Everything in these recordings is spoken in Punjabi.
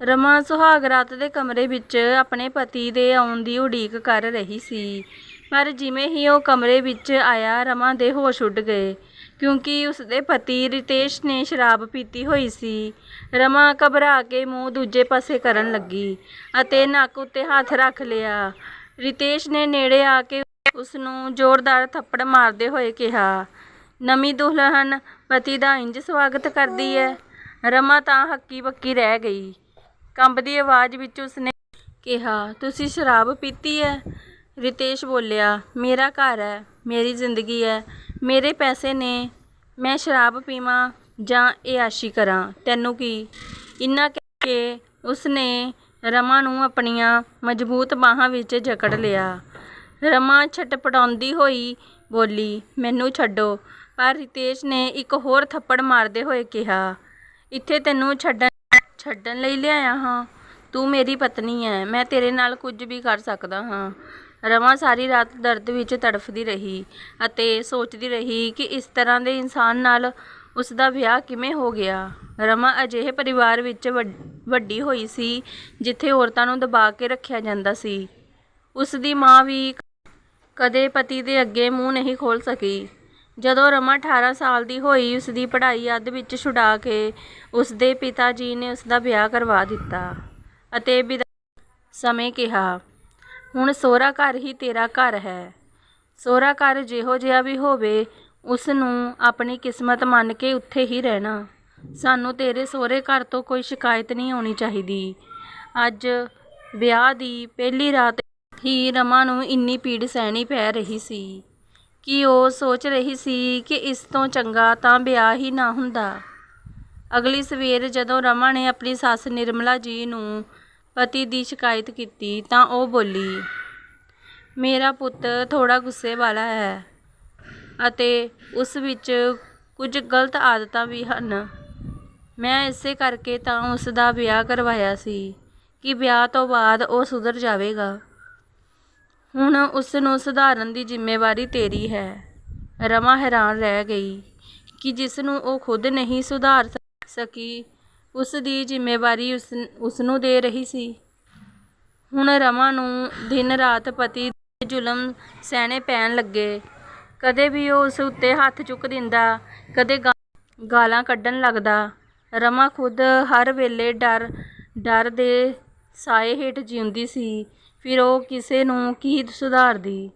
ਰਮਾ ਸੁਹਾਗ ਰਾਤ ਦੇ ਕਮਰੇ ਵਿੱਚ ਆਪਣੇ ਪਤੀ ਦੇ ਆਉਣ ਦੀ ਉਡੀਕ ਕਰ ਰਹੀ ਸੀ। ਪਰ ਜਿਵੇਂ ਹੀ ਉਹ ਕਮਰੇ ਵਿੱਚ ਆਇਆ ਰਮਾ ਦੇ ਹੋਸ਼ ਉੱਡ ਗਏ ਕਿਉਂਕਿ ਉਸਦੇ ਪਤੀ ਰਿਤੇਸ਼ ਨੇ ਸ਼ਰਾਬ ਪੀਤੀ ਹੋਈ ਸੀ। ਰਮਾ ਘਬਰਾ ਕੇ ਮੂੰਹ ਦੂਜੇ ਪਾਸੇ ਕਰਨ ਲੱਗੀ ਅਤੇ ਨੱਕ ਉੱਤੇ ਹੱਥ ਰੱਖ ਲਿਆ। ਰਿਤੇਸ਼ ਨੇ ਨੇੜੇ ਆ ਕੇ ਉਸ ਨੂੰ ਜ਼ੋਰਦਾਰ ਥੱਪੜ ਮਾਰਦੇ ਹੋਏ ਕਿਹਾ, ਨਵੀਂ ਦੁਲਹਨ, ਪਤੀ ਦਾ ਇੰਜ ਸਵਾਗਤ ਕਰਦੀ ਹੈ ਰਮਾ ਤਾਂ ਹੱਕੀ ਬੱਕੀ ਰਹਿ ਗਈ। ਕੰਬਦੀ ਆਵਾਜ਼ ਵਿੱਚ ਉਸਨੇ ਕਿਹਾ, ਤੁਸੀਂ ਸ਼ਰਾਬ ਪੀਤੀ ਹੈ ਰਿਤੇਸ਼ ਬੋਲਿਆ, ਮੇਰਾ ਘਰ ਹੈ ਮੇਰੀ ਜ਼ਿੰਦਗੀ ਹੈ ਮੇਰੇ ਪੈਸੇ ਨੇ, ਮੈਂ ਸ਼ਰਾਬ ਪੀਵਾਂ ਜਾਂ ਇਆਸ਼ੀ ਕਰਾਂ? ਤੈਨੂੰ ਕੀ? ਇੰਨਾ ਕਹਿ ਕੇ ਉਸਨੇ ਰਮਾ ਨੂੰ ਆਪਣੀਆਂ ਮਜ਼ਬੂਤ ਬਾਹਾਂ ਵਿੱਚ ਜਕੜ ਲਿਆ। ਰਮਾ ਛਟਪਟਾਉਂਦੀ ਹੋਈ ਬੋਲੀ, ਮੈਨੂੰ ਛੱਡੋ। ਪਰ ਰਿਤੇਸ਼ ਨੇ ਇੱਕ ਹੋਰ ਥੱਪੜ ਮਾਰਦੇ ਹੋਏ ਕਿਹਾ, ਇੱਥੇ ਤੈਨੂੰ ਛੱਡਣ ਛੱਡਣ ਲਈ ਲਿਆਇਆ ਹਾਂ। ਤੂੰ ਮੇਰੀ ਪਤਨੀ ਹੈ ਮੈਂ ਤੇਰੇ ਨਾਲ ਕੁਝ ਵੀ ਕਰ ਸਕਦਾ ਹਾਂ। ਰਮਾ ਸਾਰੀ ਰਾਤ ਦਰਦ ਵਿੱਚ ਤੜਫਦੀ ਰਹੀ ਅਤੇ ਸੋਚਦੀ ਰਹੀ ਕਿ ਇਸ ਤਰ੍ਹਾਂ ਦੇ ਇਨਸਾਨ ਨਾਲ ਉਸ ਦਾ ਵਿਆਹ ਕਿਵੇਂ ਹੋ ਗਿਆ। ਰਮਾ ਅਜਿਹੇ ਪਰਿਵਾਰ ਵਿੱਚ ਵੱਡ- ਵੱਡੀ ਹੋਈ ਸੀ, ਜਿੱਥੇ ਔਰਤਾਂ ਨੂੰ ਦਬਾ ਕੇ ਰੱਖਿਆ ਜਾਂਦਾ ਸੀ। ਉਸ ਦੀ ਮਾਂ ਵੀ ਕਦੇ ਪਤੀ ਦੇ ਅੱਗੇ ਮੂੰਹ ਨਹੀਂ ਖੋਲ ਸਕੀ। ਜਦੋਂ ਰਮਾ 18 ਸਾਲ ਦੀ ਹੋਈ ਉਸ ਦੀ ਪੜ੍ਹਾਈ ਅੱਧ ਵਿੱਚ ਛੁਡਾ ਕੇ ਉਸ ਦੇ ਪਿਤਾ ਜੀ ਨੇ ਉਸ ਦਾ ਵਿਆਹ ਕਰਵਾ ਦਿੱਤਾ ਅਤੇ ਵਿਦਾ ਸਮੇਂ ਕਿਹਾ, ਹੁਣ ਸਹੁਰਾ ਘਰ ਹੀ ਤੇਰਾ ਘਰ ਹੈ। ਸਹੁਰਾ ਘਰ ਜਿਹੋ ਜਿਹਾ ਵੀ ਹੋਵੇ ਉਸ ਨੂੰ ਆਪਣੀ ਕਿਸਮਤ ਮੰਨ ਕੇ ਉੱਥੇ ਹੀ ਰਹਿਣਾ। ਸਾਨੂੰ ਤੇਰੇ ਸਹੁਰੇ ਘਰ ਤੋਂ ਕੋਈ ਸ਼ਿਕਾਇਤ ਨਹੀਂ ਆਉਣੀ ਚਾਹੀਦੀ। ਅੱਜ ਵਿਆਹ ਦੀ ਪਹਿਲੀ ਰਾਤ ਹੀ ਰਮਾ ਨੂੰ ਇੰਨੀ ਪੀੜ ਸਹਿਣੀ ਪੈ ਰਹੀ ਸੀ। ਕਿ ਉਹ ਸੋਚ ਰਹੀ ਸੀ ਕਿ ਇਸ ਤੋਂ ਚੰਗਾ ਤਾਂ ਵਿਆਹ ਹੀ ਨਾ ਹੁੰਦਾ। ਅਗਲੀ ਸਵੇਰ ਜਦੋਂ ਰਮਾ ਨੇ ਆਪਣੀ ਸੱਸ ਨਿਰਮਲਾ ਜੀ ਨੂੰ ਪਤੀ ਦੀ ਸ਼ਿਕਾਇਤ ਕੀਤੀ ਤਾਂ ਉਹ ਬੋਲੀ, ਮੇਰਾ ਪੁੱਤ ਥੋੜਾ ਗੁੱਸੇ ਵਾਲਾ ਹੈ ਅਤੇ ਉਸ ਵਿੱਚ ਕੁਝ ਗਲਤ ਆਦਤਾਂ ਵੀ ਹਨ। ਮੈਂ ਇਸੇ ਕਰਕੇ ਤਾਂ ਉਸ ਦਾ ਵਿਆਹ ਕਰਵਾਇਆ ਸੀ ਕਿ ਵਿਆਹ ਤੋਂ ਬਾਅਦ ਉਹ ਸੁਧਰ ਜਾਵੇਗਾ। ਹੁਣ ਉਸ ਨੂੰ ਸੁਧਾਰਨ ਦੀ ਜ਼ਿੰਮੇਵਾਰੀ ਤੇਰੀ ਹੈ। ਰਮਾ ਹੈਰਾਨ ਰਹਿ ਗਈ ਕਿ ਜਿਸ ਨੂੰ ਉਹ ਖੁਦ ਨਹੀਂ ਸੁਧਾਰ ਸਕੀ ਉਸ ਦੀ ਜ਼ਿੰਮੇਵਾਰੀ ਉਸ ਉਸ ਨੂੰ ਦੇ ਰਹੀ ਸੀ। ਹੁਣ ਰਮਾ ਨੂੰ ਦਿਨ ਰਾਤ ਪਤੀ ਦੇ ਜ਼ੁਲਮ ਸਹਿਣੇ ਪੈਣ ਲੱਗੇ। ਕਦੇ ਵੀ ਉਹ ਉਸ ਉੱਤੇ ਹੱਥ ਚੁੱਕ ਦਿੰਦਾ, ਕਦੇ ਗਾ- ਗਾਲਾਂ ਕੱਢਣ ਲੱਗਦਾ। ਰਮਾ ਖੁਦ ਹਰ ਵੇਲੇ ਡਰ ਡਰ ਦੇ ਸਾਏ ਹੇਠ ਜਿਉਂਦੀ ਸੀ। ਫਿਰ ਉਹ ਕਿਸੇ ਨੂੰ ਕੀ ਸੁਧਾਰਦੀ?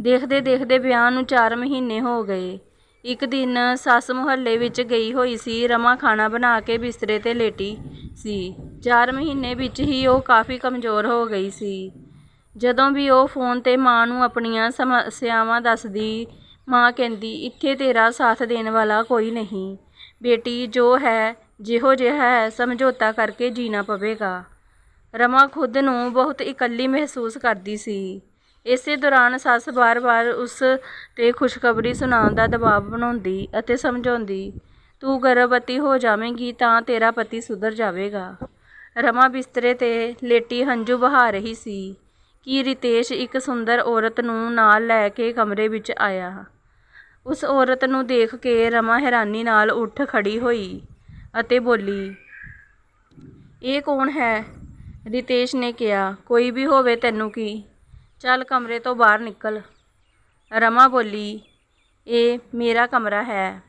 ਦੇਖਦੇ ਦੇਖਦੇ ਵਿਆਹ ਨੂੰ 4 ਮਹੀਨੇ ਹੋ ਗਏ। ਇੱਕ ਦਿਨ ਸੱਸ ਮੁਹੱਲੇ ਵਿੱਚ ਗਈ ਹੋਈ ਸੀ ਰਮਾ ਖਾਣਾ ਬਣਾ ਕੇ ਬਿਸਤਰੇ ਤੇ ਲੇਟੀ ਸੀ। 4 ਮਹੀਨੇ ਵਿੱਚ ਹੀ ਉਹ ਕਾਫੀ ਕਮਜ਼ੋਰ ਹੋ ਗਈ ਸੀ। ਜਦੋਂ ਵੀ ਉਹ ਫੋਨ ਤੇ ਮਾਂ ਨੂੰ ਆਪਣੀਆਂ ਸਮੱਸਿਆਵਾਂ ਦੱਸਦੀ, ਮਾਂ ਕਹਿੰਦੀ, ਇੱਥੇ ਤੇਰਾ ਸਾਥ ਦੇਣ ਵਾਲਾ ਕੋਈ ਨਹੀਂ। ਬੇਟੀ, ਜੋ ਹੈ, ਜਿਹੋ ਜਿਹਾ ਹੈ, ਸਮਝੌਤਾ ਕਰਕੇ ਜੀਣਾ ਪਵੇਗਾ। ਰਮਾ ਖੁਦ ਨੂੰ ਬਹੁਤ ਇਕੱਲੀ ਮਹਿਸੂਸ ਕਰਦੀ ਸੀ। ਇਸੇ ਦੌਰਾਨ ਸੱਸ ਬਾਰ-ਬਾਰ ਉਸ ਤੇ ਖੁਸ਼ਖਬਰੀ ਸੁਣਾਉਣ ਦਾ ਦਬਾਅ ਬਣਾਉਂਦੀ ਅਤੇ ਸਮਝਾਉਂਦੀ, ਤੂੰ ਗਰਭਵਤੀ ਹੋ ਜਾਵੇਂਗੀ ਤਾਂ ਤੇਰਾ ਪਤੀ ਸੁਧਰ ਜਾਵੇਗਾ। ਰਮਾ ਬਿਸਤਰੇ ਤੇ ਲੇਟੀ ਹੰਝੂ ਬਹਾ ਰਹੀ ਸੀ ਕਿ ਰਿਤੇਸ਼ ਇੱਕ ਸੁੰਦਰ ਔਰਤ ਨੂੰ ਨਾਲ ਲੈ ਕੇ ਕਮਰੇ ਵਿੱਚ ਆਇਆ। ਉਸ ਔਰਤ ਨੂੰ ਦੇਖ ਕੇ ਰਮਾ ਹੈਰਾਨੀ ਨਾਲ ਉੱਠ ਖੜੀ ਹੋਈ ਅਤੇ ਬੋਲੀ, ਇਹ ਕੌਣ ਹੈ? ਰਿਤੇਸ਼ ਨੇ ਕਿਹਾ, ਕੋਈ ਵੀ ਹੋਵੇ ਤੈਨੂੰ ਕੀ। ਚੱਲ ਕਮਰੇ ਤੋਂ ਬਾਹਰ ਨਿਕਲ। ਰਮਾ ਬੋਲੀ, ਇਹ ਮੇਰਾ ਕਮਰਾ ਹੈ।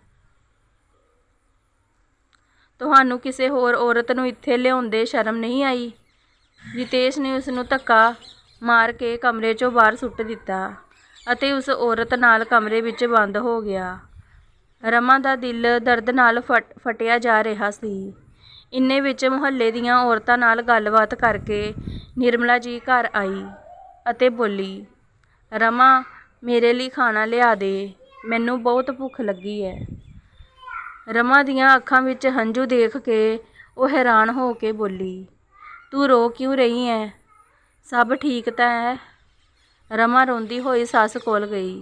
ਤੁਹਾਨੂੰ ਕਿਸੇ ਹੋਰ ਔਰਤ ਨੂੰ ਇੱਥੇ ਲਿਆਉਂਦੇ ਸ਼ਰਮ ਨਹੀਂ ਆਈ? ਰਿਤੇਸ਼ ਨੇ ਉਸ ਨੂੰ ਧੱਕਾ ਮਾਰ ਕੇ ਕਮਰੇ 'ਚੋਂ ਬਾਹਰ ਸੁੱਟ ਦਿੱਤਾ ਅਤੇ ਉਸ ਔਰਤ ਨਾਲ ਕਮਰੇ ਵਿੱਚ ਬੰਦ ਹੋ ਗਿਆ। ਰਮਾ ਦਾ ਦਿਲ ਦਰਦ ਨਾਲ ਫਟਿਆ ਜਾ ਰਿਹਾ ਸੀ। ਇੰਨੇ ਵਿੱਚ ਮੁਹੱਲੇ ਦੀਆਂ ਔਰਤਾਂ ਨਾਲ ਗੱਲਬਾਤ ਕਰਕੇ ਨਿਰਮਲਾ ਜੀ ਘਰ ਆਈ ਅਤੇ ਬੋਲੀ, ਰਮਾ, ਮੇਰੇ ਲਈ ਖਾਣਾ ਲਿਆ ਦੇ, ਮੈਨੂੰ ਬਹੁਤ ਭੁੱਖ ਲੱਗੀ ਹੈ ਰਮਾ ਦੀਆਂ ਅੱਖਾਂ ਵਿੱਚ ਹੰਝੂ ਦੇਖ ਕੇ ਉਹ ਹੈਰਾਨ ਹੋ ਕੇ ਬੋਲੀ, ਤੂੰ ਰੋ ਕਿਉਂ ਰਹੀ ਹੈ ਸਭ ਠੀਕ ਤਾਂ ਹੈ ਰਮਾ ਰੋਂਦੀ ਹੋਈ ਸੱਸ ਕੋਲ ਗਈ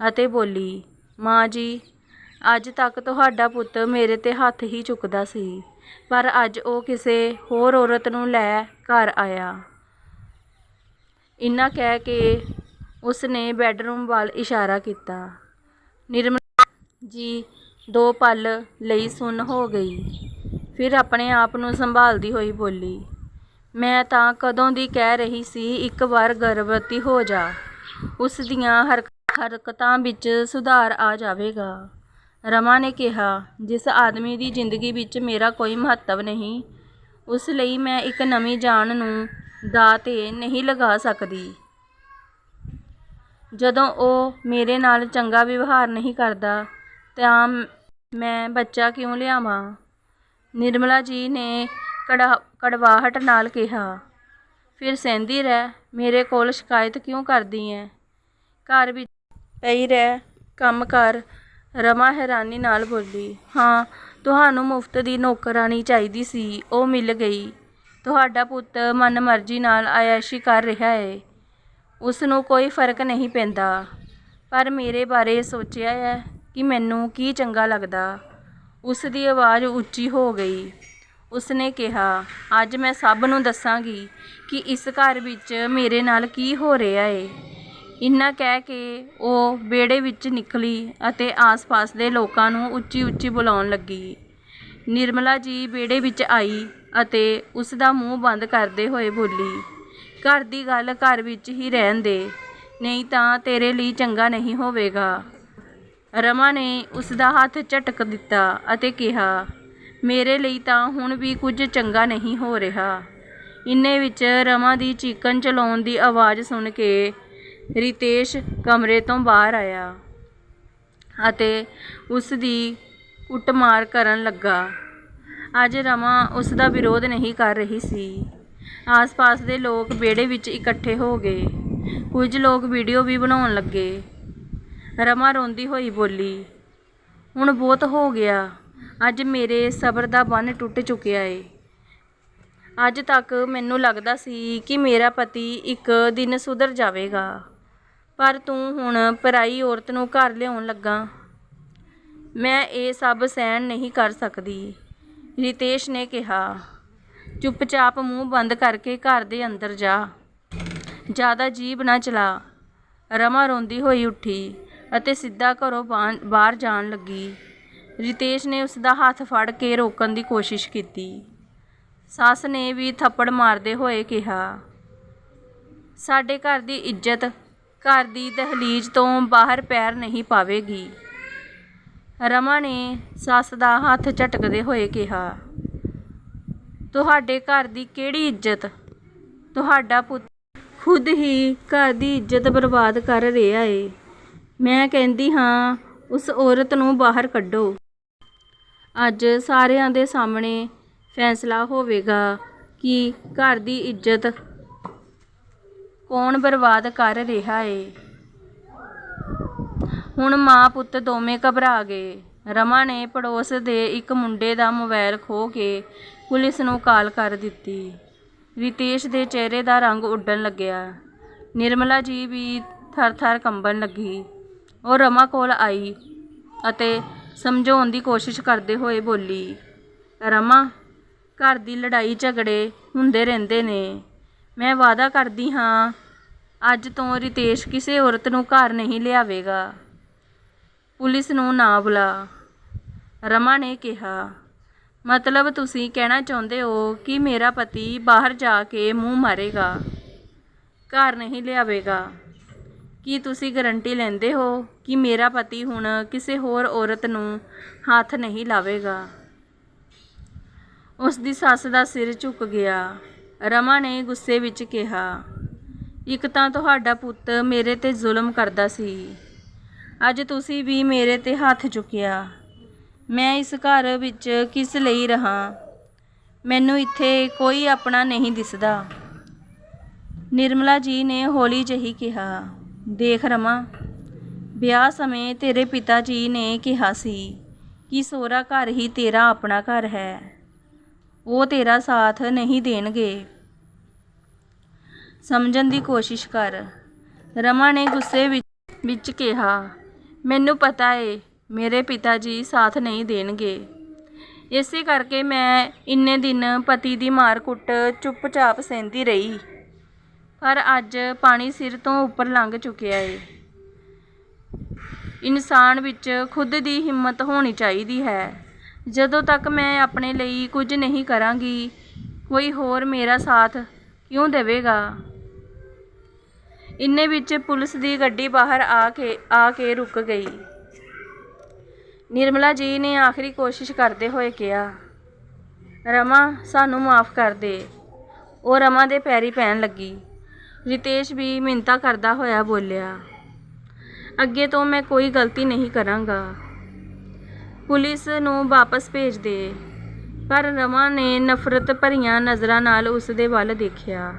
ਅਤੇ ਬੋਲੀ, ਮਾਂ ਜੀ, ਅੱਜ ਤੱਕ ਤੁਹਾਡਾ ਪੁੱਤ ਮੇਰੇ ਤੇ ਹੱਥ ਹੀ ਚੁੱਕਦਾ ਸੀ। ਪਰ ਅੱਜ ਉਹ ਕਿਸੇ ਹੋਰ ਔਰਤ ਨੂੰ ਲੈ ਘਰ ਆਇਆ। ਇੰਨਾ ਕਹਿ ਕੇ ਉਸ ਨੇ ਬੈੱਡਰੂਮ ਵੱਲ ਇਸ਼ਾਰਾ ਕੀਤਾ। ਨਿਰਮਲਾ ਜੀ, ਦੋ ਪਲ ਲਈ ਸੁੰਨ ਹੋ ਗਈ। ਫਿਰ ਆਪਣੇ ਆਪ ਨੂੰ ਸੰਭਾਲਦੀ ਹੋਈ ਬੋਲੀ, ਮੈਂ ਤਾਂ ਕਦੋਂ ਦੀ ਕਹਿ ਰਹੀ ਸੀ, ਇੱਕ ਵਾਰ ਗਰਭਵਤੀ ਹੋ ਜਾ। ਉਸ ਦੀਆਂ ਹਰਕ- ਹਰਕਤਾਂ ਵਿੱਚ ਸੁਧਾਰ ਆ ਜਾਵੇਗਾ। ਰਮਾ ਨੇ ਕਿਹਾ, ਜਿਸ ਆਦਮੀ ਦੀ ਜ਼ਿੰਦਗੀ ਵਿੱਚ ਮੇਰਾ ਕੋਈ ਮਹੱਤਵ ਨਹੀਂ, ਉਸ ਲਈ ਮੈਂ ਇੱਕ ਨਵੀਂ ਜਾਨ ਨੂੰ ਦਾ 'ਤੇ ਨਹੀਂ ਲਗਾ ਸਕਦੀ। ਜਦੋਂ ਉਹ ਮੇਰੇ ਨਾਲ ਚੰਗਾ ਵਿਵਹਾਰ ਨਹੀਂ ਕਰਦਾ, ਤਾਂ ਮੈਂ ਬੱਚਾ ਕਿਉਂ ਲਿਆਵਾਂ? ਨਿਰਮਲਾ ਜੀ ਨੇ ਕੜਾ, ਕੜਵਾਹਟ ਨਾਲ ਕਿਹਾ, ਫਿਰ ਸਹਿੰਦੀ ਰਹਿ, ਮੇਰੇ ਕੋਲ ਸ਼ਿਕਾਇਤ ਕਿਉਂ ਕਰਦੀ ਐ? ਘਰ ਵਿੱਚ ਪਈ ਰਹਿ, ਕੰਮ ਕਰ ਰਮਾ ਹੈਰਾਨੀ ਨਾਲ ਬੋਲੀ, ਹਾਂ, ਤੁਹਾਨੂੰ ਮੁਫਤ ਦੀ ਨੌਕਰਾਨੀ ਚਾਹੀਦੀ ਸੀ, ਉਹ ਮਿਲ ਗਈ। ਤੁਹਾਡਾ ਪੁੱਤ ਮਨਮਰਜ਼ੀ ਨਾਲ ਆਇਸ਼ੀ ਕਰ ਰਿਹਾ ਹੈ ਉਸ ਨੂੰ ਕੋਈ ਫ਼ਰਕ ਨਹੀਂ ਪੈਂਦਾ। ਪਰ ਮੇਰੇ ਬਾਰੇ ਸੋਚਿਆ ਹੈ ਕਿ ਮੈਨੂੰ ਕੀ ਚੰਗਾ ਲੱਗਦਾ। ਉਸ ਦੀ ਆਵਾਜ਼ ਉੱਚੀ ਹੋ ਗਈ। ਉਸਨੇ ਕਿਹਾ, ਅੱਜ ਮੈਂ ਸਭ ਨੂੰ ਦੱਸਾਂਗੀ ਕਿ ਇਸ ਘਰ ਵਿੱਚ ਮੇਰੇ ਨਾਲ ਕੀ ਹੋ ਰਿਹਾ ਏ। ਇੰਨਾ ਕਹਿ ਕੇ ਉਹ ਵਿਹੜੇ ਵਿੱਚ ਨਿਕਲੀ ਅਤੇ ਆਸ-ਪਾਸ ਦੇ ਲੋਕਾਂ ਨੂੰ ਉੱਚੀ-ਉੱਚੀ ਬੁਲਾਉਣ ਲੱਗੀ। ਨਿਰਮਲਾ ਜੀ ਵਿਹੜੇ ਵਿੱਚ ਆਈ ਅਤੇ ਉਸ ਦਾ ਮੂੰਹ ਬੰਦ ਕਰਦੇ ਹੋਏ ਬੋਲੀ, ਘਰ ਦੀ ਗੱਲ ਘਰ ਵਿੱਚ ਹੀ ਰਹਿਣ ਦੇ, ਨਹੀਂ ਤਾਂ ਤੇਰੇ ਲਈ ਚੰਗਾ ਨਹੀਂ ਹੋਵੇਗਾ। ਰਮਾ ਨੇ ਉਸ ਦਾ ਹੱਥ ਝਟਕ ਦਿੱਤਾ ਅਤੇ ਕਿਹਾ, ਮੇਰੇ ਲਈ ਤਾਂ ਹੁਣ ਵੀ ਕੁਝ ਚੰਗਾ ਨਹੀਂ ਹੋ ਰਿਹਾ। ਇੰਨੇ ਵਿੱਚ ਰਮਾ ਦੀ ਚੀਕਣ ਚਲਾਉਣ ਦੀ ਆਵਾਜ਼ ਸੁਣ ਕੇ ਰਿਤੇਸ਼ ਕਮਰੇ ਤੋਂ ਬਾਹਰ ਆਇਆ ਅਤੇ ਉਸ ਦੀ ਕੁੱਟਮਾਰ ਕਰਨ ਲੱਗਾ। ਅੱਜ ਰਮਾ ਉਸ ਦਾ ਵਿਰੋਧ ਨਹੀਂ ਕਰ ਰਹੀ ਸੀ। ਆਸ-ਪਾਸ ਦੇ ਲੋਕ ਵਿਹੜੇ ਵਿੱਚ ਇਕੱਠੇ ਹੋ ਗਏ। ਕੁਝ ਲੋਕ ਵੀਡੀਓ ਵੀ ਬਣਾਉਣ ਲੱਗੇ। ਰਮਾ ਰੋਂਦੀ ਹੋਈ ਬੋਲੀ, ਹੁਣ ਬਹੁਤ ਹੋ ਗਿਆ। ਅੱਜ ਮੇਰੇ ਸਬਰ ਦਾ ਬੰਨ ਟੁੱਟ ਚੁੱਕਿਆ ਏ। ਅੱਜ ਤੱਕ ਮੈਨੂੰ ਲੱਗਦਾ ਸੀ ਕਿ ਮੇਰਾ ਪਤੀ ਇੱਕ ਦਿਨ ਸੁਧਰ ਜਾਵੇਗਾ। ਪਰ ਤੂੰ ਹੁਣ ਪਰਾਈ ਔਰਤ ਨੂੰ ਘਰ ਲਿਆਉਣ ਲੱਗਾ। ਮੈਂ ਇਹ ਸਭ ਸਹਿਣ ਨਹੀਂ ਕਰ ਸਕਦੀ। ਰਿਤੇਸ਼ ਨੇ ਕਿਹਾ, ਚੁੱਪਚਾਪ ਮੂੰਹ ਬੰਦ ਕਰਕੇ ਘਰ ਦੇ ਅੰਦਰ ਜਾ। ਜ਼ਿਆਦਾ ਜੀਭ ਨਾ ਚਲਾ। ਰਮਾ ਰੋਂਦੀ ਹੋਈ ਉੱਠੀ ਅਤੇ ਸਿੱਧਾ ਘਰੋਂ ਬਾਹਰ ਬਾਹਰ ਜਾਣ ਲੱਗੀ। ਰਿਤੇਸ਼ ਨੇ ਉਸ ਦਾ ਹੱਥ ਫੜ ਕੇ ਰੋਕਣ ਦੀ ਕੋਸ਼ਿਸ਼ ਕੀਤੀ। ਸੱਸ ਨੇ ਵੀ ਥੱਪੜ ਮਾਰਦੇ ਹੋਏ ਕਿਹਾ, ਸਾਡੇ ਘਰ ਦੀ ਇੱਜ਼ਤ ਘਰ ਦੀ ਦਹਲੀਜ਼ ਤੋਂ ਬਾਹਰ ਪੈਰ ਨਹੀਂ ਪਾਵੇਗੀ। ਰਮਾ ਨੇ ਸੱਸ ਦਾ ਹੱਥ ਝਟਕਦੇ ਹੋਏ ਕਿਹਾ, ਤੁਹਾਡੇ ਘਰ ਦੀ ਕਿਹੜੀ ਇੱਜ਼ਤ? ਤੁਹਾਡਾ ਪੁੱਤ ਖੁਦ ਹੀ ਘਰ ਦੀ ਇੱਜ਼ਤ ਬਰਬਾਦ ਕਰ ਰਿਹਾ ਏ। ਮੈਂ ਕਹਿੰਦੀ ਹਾਂ, ਉਸ ਔਰਤ ਨੂੰ ਬਾਹਰ ਕੱਢੋ। ਅੱਜ ਸਾਰਿਆਂ ਦੇ ਸਾਹਮਣੇ ਫੈਸਲਾ ਹੋਵੇਗਾ ਕਿ ਘਰ ਦੀ ਇੱਜ਼ਤ ਕੌਣ ਬਰਬਾਦ ਕਰ ਰਿਹਾ ਏ? ਹੁਣ ਮਾਂ ਪੁੱਤ ਦੋਵੇਂ ਘਬਰਾ ਗਏ। ਰਮਾ ਨੇ ਪੜੋਸ ਦੇ ਇੱਕ ਮੁੰਡੇ ਦਾ ਮੋਬਾਈਲ ਖੋਹ ਕੇ ਪੁਲਿਸ ਨੂੰ ਕਾਲ ਕਰ ਦਿੱਤੀ। ਰਿਤੇਸ਼ ਦੇ ਚਿਹਰੇ ਦਾ ਰੰਗ ਉੱਡਣ ਲੱਗਿਆ। ਨਿਰਮਲਾ ਜੀ ਵੀ ਥਰ-ਥਰ ਕੰਬਣ ਲੱਗੀ। ਉਹ ਰਮਾ ਕੋਲ ਆਈ ਅਤੇ ਸਮਝਾਉਣ ਦੀ ਕੋਸ਼ਿਸ਼ ਕਰਦੇ ਹੋਏ ਬੋਲੀ, ਰਮਾ, ਘਰ ਦੀ ਲੜਾਈ ਝਗੜੇ ਹੁੰਦੇ ਰਹਿੰਦੇ ਨੇ। ਮੈਂ ਵਾਅਦਾ ਕਰਦੀ ਹਾਂ, ਅੱਜ ਤੋਂ ਰਿਤੇਸ਼ ਕਿਸੇ ਔਰਤ ਨੂੰ ਘਰ ਨਹੀਂ ਲਿਆਵੇਗਾ। ਪੁਲਿਸ ਨੂੰ ਨਾ ਬੁਲਾ। ਰਮਾ ਨੇ ਕਿਹਾ, ਮਤਲਬ ਤੁਸੀਂ ਕਹਿਣਾ ਚਾਹੁੰਦੇ ਹੋ ਕਿ ਮੇਰਾ ਪਤੀ ਬਾਹਰ ਜਾ ਕੇ ਮੂੰਹ ਮਾਰੇਗਾ, ਘਰ ਨਹੀਂ ਲਿਆਵੇਗਾ? ਕੀ ਤੁਸੀਂ ਗਰੰਟੀ ਲੈਂਦੇ ਹੋ ਕਿ ਮੇਰਾ ਪਤੀ ਹੁਣ ਕਿਸੇ ਹੋਰ ਔਰਤ ਨੂੰ ਹੱਥ ਨਹੀਂ ਲਾਵੇਗਾ? ਉਸ ਦੀ ਸੱਸ ਦਾ ਸਿਰ ਝੁਕ ਗਿਆ। ਰਮਾ ਨੇ ਗੁੱਸੇ ਵਿੱਚ ਕਿਹਾ, ਇੱਕ ਤਾਂ ਤੁਹਾਡਾ ਪੁੱਤ ਮੇਰੇ ਤੇ ਜ਼ੁਲਮ ਕਰਦਾ ਸੀ। ਅੱਜ ਤੁਸੀਂ ਵੀ ਮੇਰੇ ਤੇ ਹੱਥ ਚੁੱਕਿਆ। ਮੈਂ ਇਸ ਘਰ ਵਿੱਚ ਕਿਸ ਲਈ ਰਹਾ? ਮੈਨੂੰ ਇੱਥੇ ਕੋਈ ਆਪਣਾ ਨਹੀਂ ਦਿਸਦਾ ਨਿਰਮਲਾ ਜੀ ਨੇ ਹੌਲੀ ਜਿਹੀ ਕਿਹਾ, ਦੇਖ ਰਮਾ, ਵਿਆਹ ਸਮੇਂ ਤੇਰੇ ਪਿਤਾ ਜੀ ਨੇ ਕਿਹਾ ਸੀ ਕਿ ਸੋਹਰਾ ਘਰ ਹੀ ਤੇਰਾ ਆਪਣਾ ਘਰ ਹੈ। ਉਹ ਤੇਰਾ ਸਾਥ ਨਹੀਂ ਦੇਣਗੇ। ਸਮਝਣ ਦੀ ਕੋਸ਼ਿਸ਼ ਕਰ। ਰਮਾ ਨੇ ਗੁੱਸੇ ਵਿੱਚ ਵਿੱਚ ਕਿਹਾ, ਮੈਨੂੰ ਪਤਾ ਏ, ਮੇਰੇ ਪਿਤਾ ਜੀ ਸਾਥ ਨਹੀਂ ਦੇਣਗੇ। ਇਸੇ ਕਰਕੇ ਮੈਂ ਇੰਨੇ ਦਿਨ ਪਤੀ ਦੀ ਮਾਰ ਕੁੱਟ ਚੁੱਪਚਾਪ ਸਹਿੰਦੀ ਰਹੀ। ਪਰ ਅੱਜ ਪਾਣੀ ਸਿਰ ਤੋਂ ਉੱਪਰ ਲੰਘ ਚੁੱਕਿਆ ਏ। ਇਨਸਾਨ ਵਿੱਚ ਖੁਦ ਦੀ ਹਿੰਮਤ ਹੋਣੀ ਚਾਹੀਦੀ ਹੈ। ਜਦੋਂ ਤੱਕ ਮੈਂ ਆਪਣੇ ਲਈ ਕੁਝ ਨਹੀਂ ਕਰਾਂਗੀ, ਕੋਈ ਹੋਰ ਮੇਰਾ ਸਾਥ ਕਿਉਂ ਦੇਵੇਗਾ? ਇੰਨੇ ਵਿੱਚ ਪੁਲਿਸ ਦੀ ਗੱਡੀ ਬਾਹਰ ਆ ਕੇ ਆ ਕੇ ਰੁਕ ਗਈ। ਨਿਰਮਲਾ ਜੀ ਨੇ ਆਖਰੀ ਕੋਸ਼ਿਸ਼ ਕਰਦੇ ਹੋਏ ਕਿਹਾ, ਰਮਾ, ਸਾਨੂੰ ਮਾਫ ਕਰ ਦੇ। ਉਹ ਰਮਾ ਦੇ ਪੈਰੀ ਪੈਣ ਲੱਗੀ। ਰਿਤੇਸ਼ ਵੀ ਮਿੰਤਾ ਕਰਦਾ ਹੋਇਆ ਬੋਲਿਆ, ਅੱਗੇ ਤੋਂ ਮੈਂ ਕੋਈ ਗਲਤੀ ਨਹੀਂ ਕਰਾਂਗਾ। ਪੁਲਿਸ ਨੂੰ ਵਾਪਸ ਭੇਜ ਦੇ। ਪਰ ਰਮਾ ਨੇ ਨਫ਼ਰਤ ਭਰੀਆਂ ਨਜ਼ਰਾਂ ਨਾਲ ਉਸ ਦੇ ਵੱਲ ਦੇਖਿਆ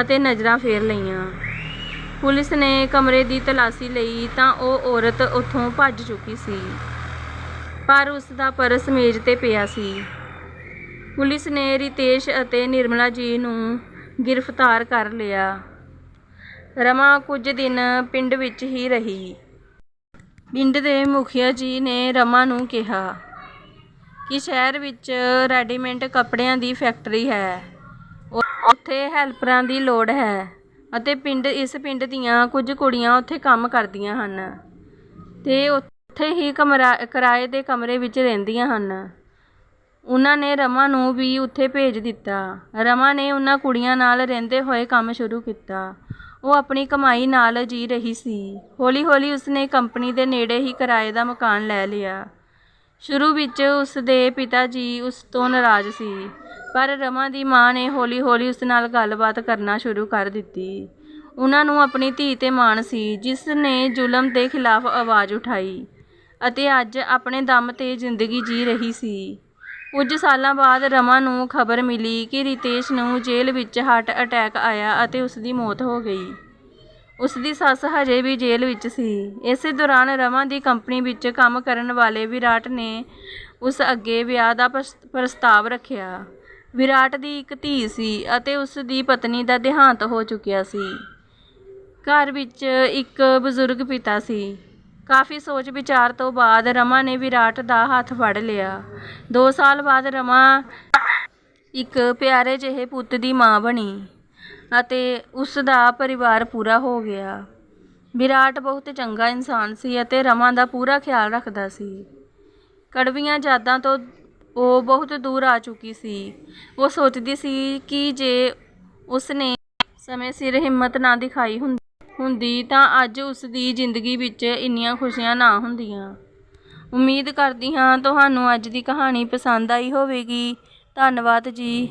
ਅਤੇ ਨਜ਼ਰਾਂ ਫੇਰ ਲਈਆਂ। ਪੁਲਿਸ ਨੇ ਕਮਰੇ ਦੀ ਤਲਾਸ਼ੀ ਲਈ ਤਾਂ ਉਹ ਔਰਤ ਉੱਥੋਂ ਭੱਜ ਚੁੱਕੀ ਸੀ, ਪਰ ਉਸ ਦਾ ਪਰਸ ਮੇਜ਼ ਤੇ ਪਿਆ ਸੀ। ਪੁਲਿਸ ਨੇ ਰਿਤੇਸ਼ ਅਤੇ ਨਿਰਮਲਾ ਜੀ ਨੂੰ ਗ੍ਰਿਫਤਾਰ ਕਰ ਲਿਆ। ਰਮਾ ਕੁਝ ਦਿਨ ਪਿੰਡ ਵਿੱਚ ਹੀ ਰਹੀ। ਪਿੰਡ ਦੇ ਮੁਖੀਆ ਜੀ ਨੇ ਰਮਾ ਨੂੰ ਕਿਹਾ ਕਿ ਸ਼ਹਿਰ ਵਿੱਚ ਰੈਡੀਮੇਡ ਕੱਪੜਿਆਂ ਦੀ ਫੈਕਟਰੀ ਹੈ। ਉੱਥੇ ਹੈਲਪਰਾਂ ਦੀ ਲੋੜ ਹੈ ਅਤੇ ਪਿੰਡ, ਇਸ ਪਿੰਡ ਦੀਆਂ ਕੁਝ ਕੁੜੀਆਂ ਉੱਥੇ ਕੰਮ ਕਰਦੀਆਂ ਹਨ ਤੇ ਉੱਥੇ ਹੀ ਕਮਰਾ, ਕਿਰਾਏ ਦੇ ਕਮਰੇ ਵਿੱਚ ਰਹਿੰਦੀਆਂ ਹਨ। ਉਹਨਾਂ ਨੇ ਰਮਾ ਨੂੰ ਵੀ ਉੱਥੇ ਭੇਜ ਦਿੱਤਾ। ਰਮਾ ਨੇ ਉਹਨਾਂ ਕੁੜੀਆਂ ਨਾਲ ਰਹਿੰਦੇ ਹੋਏ ਕੰਮ ਸ਼ੁਰੂ ਕੀਤਾ। ਉਹ ਆਪਣੀ ਕਮਾਈ ਨਾਲ ਜੀ ਰਹੀ ਸੀ। ਹੌਲੀ ਹੌਲੀ ਉਸਨੇ ਕੰਪਨੀ ਦੇ ਨੇੜੇ ਹੀ ਕਿਰਾਏ ਦਾ ਮਕਾਨ ਲੈ ਲਿਆ। ਸ਼ੁਰੂ ਵਿੱਚ ਉਸ ਦੇ ਪਿਤਾ ਜੀ ਉਸ ਤੋਂ ਨਾਰਾਜ਼ ਸੀ, ਪਰ ਰਮਾ ਦੀ ਮਾਂ ਨੇ ਹੌਲੀ ਹੌਲੀ ਉਸ ਨਾਲ ਗੱਲਬਾਤ ਕਰਨਾ ਸ਼ੁਰੂ ਕਰ ਦਿੱਤੀ। ਉਹਨਾਂ ਨੂੰ ਆਪਣੀ ਧੀ ਤੇ ਮਾਣ ਸੀ, ਜਿਸ ਨੇ ਜ਼ੁਲਮ ਦੇ ਖਿਲਾਫ ਆਵਾਜ਼ ਉਠਾਈ ਅਤੇ ਅੱਜ ਆਪਣੇ ਦਮ ਤੇ ਜ਼ਿੰਦਗੀ ਜੀ ਰਹੀ ਸੀ। ਕੁਝ ਸਾਲਾਂ ਬਾਅਦ ਰਮਾ ਨੂੰ ਖਬਰ ਮਿਲੀ ਕਿ ਰਿਤੇਸ਼ ਨੂੰ ਜੇਲ੍ਹ ਵਿੱਚ ਹਾਰਟ ਅਟੈਕ ਆਇਆ ਅਤੇ ਉਸ ਦੀ ਮੌਤ ਹੋ ਗਈ। ਉਸ ਦੀ ਸੱਸ ਹਜੇ ਵੀ ਜੇਲ੍ਹ ਵਿੱਚ ਸੀ। ਇਸੇ ਦੌਰਾਨ ਰਮਾ ਦੀ ਕੰਪਨੀ ਵਿੱਚ ਕੰਮ ਕਰਨ ਵਾਲੇ ਵਿਰਾਟ ਨੇ ਉਸ ਅੱਗੇ ਵਿਆਹ ਦਾ ਪ੍ਰਸ- ਪ੍ਰਸਤਾਵ ਰੱਖਿਆ। ਵਿਰਾਟ ਦੀ ਇੱਕ ਧੀ ਸੀ ਅਤੇ ਉਸ ਦੀ ਪਤਨੀ ਦਾ ਦੇਹਾਂਤ ਹੋ ਚੁੱਕਿਆ ਸੀ। ਘਰ ਵਿੱਚ ਇੱਕ ਬਜ਼ੁਰਗ ਪਿਤਾ ਸੀ। ਕਾਫੀ ਸੋਚ ਵਿਚਾਰ ਤੋਂ ਬਾਅਦ ਰਮਾ ਨੇ ਵਿਰਾਟ ਦਾ ਹੱਥ ਫੜ ਲਿਆ। 2 ਸਾਲ ਬਾਅਦ ਰਮਾ ਇੱਕ ਪਿਆਰੇ ਜਿਹੇ ਪੁੱਤ ਦੀ ਮਾਂ ਬਣੀ ਅਤੇ ਉਸ ਦਾ ਪਰਿਵਾਰ ਪੂਰਾ ਹੋ ਗਿਆ। ਵਿਰਾਟ ਬਹੁਤ ਚੰਗਾ ਇਨਸਾਨ ਸੀ ਅਤੇ ਰਮਾ ਦਾ ਪੂਰਾ ਖਿਆਲ ਰੱਖਦਾ ਸੀ। ਕੜਵੀਆਂ ਯਾਦਾਂ ਤੋਂ ਉਹ ਬਹੁਤ ਦੂਰ ਆ ਚੁੱਕੀ ਸੀ। ਉਹ ਸੋਚਦੀ ਸੀ ਕਿ ਜੇ ਉਸਨੇ ਸਮੇਂ ਸਿਰ ਹਿੰਮਤ ਨਾ ਦਿਖਾਈ ਹੁੰਦੀ ਹੁੰਦੀ ਤਾਂ ਅੱਜ ਉਸ ਦੀ ਜ਼ਿੰਦਗੀ ਵਿੱਚ ਇੰਨੀਆਂ ਖੁਸ਼ੀਆਂ ਨਾ ਹੁੰਦੀਆਂ। ਉਮੀਦ ਕਰਦੀ ਹਾਂ ਤੁਹਾਨੂੰ ਅੱਜ ਦੀ ਕਹਾਣੀ ਪਸੰਦ ਆਈ ਹੋਵੇਗੀ। ਧੰਨਵਾਦ ਜੀ।